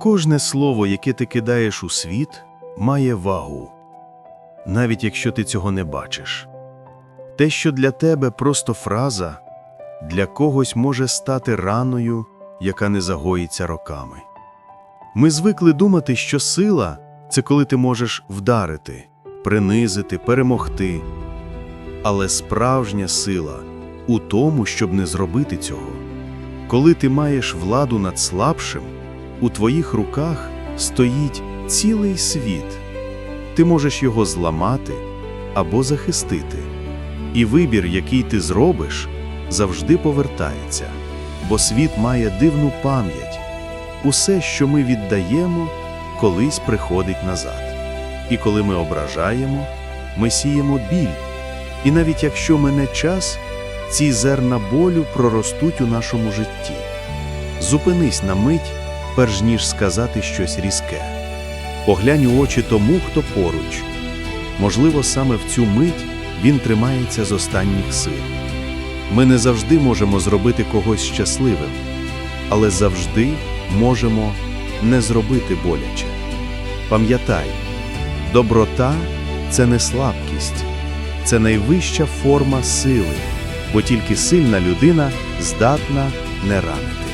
Кожне слово, яке ти кидаєш у світ, має вагу, навіть якщо ти цього не бачиш. Те, що для тебе просто фраза, для когось може стати раною, яка не загоїться роками. Ми звикли думати, що сила це коли ти можеш вдарити, принизити, перемогти. Але справжня сила у тому, щоб не зробити цього. Коли ти маєш владу над слабшим, у твоїх руках стоїть цілий світ. Ти можеш його зламати або захистити. І вибір, який ти зробиш, завжди повертається, бо світ має дивну пам'ять. Усе, що ми віддаємо, колись приходить назад. І коли ми ображаємо, ми сіємо біль. І навіть якщо мине час, ці зерна болю проростуть у нашому житті. Зупинись на мить, перш ніж сказати щось різке. Поглянь у очі тому, хто поруч. Можливо, саме в цю мить він тримається з останніх сил. Ми не завжди можемо зробити когось щасливим, але завжди можемо не зробити боляче. Пам'ятай, доброта це не слабкість, це найвища форма сили, бо тільки сильна людина здатна не ранити.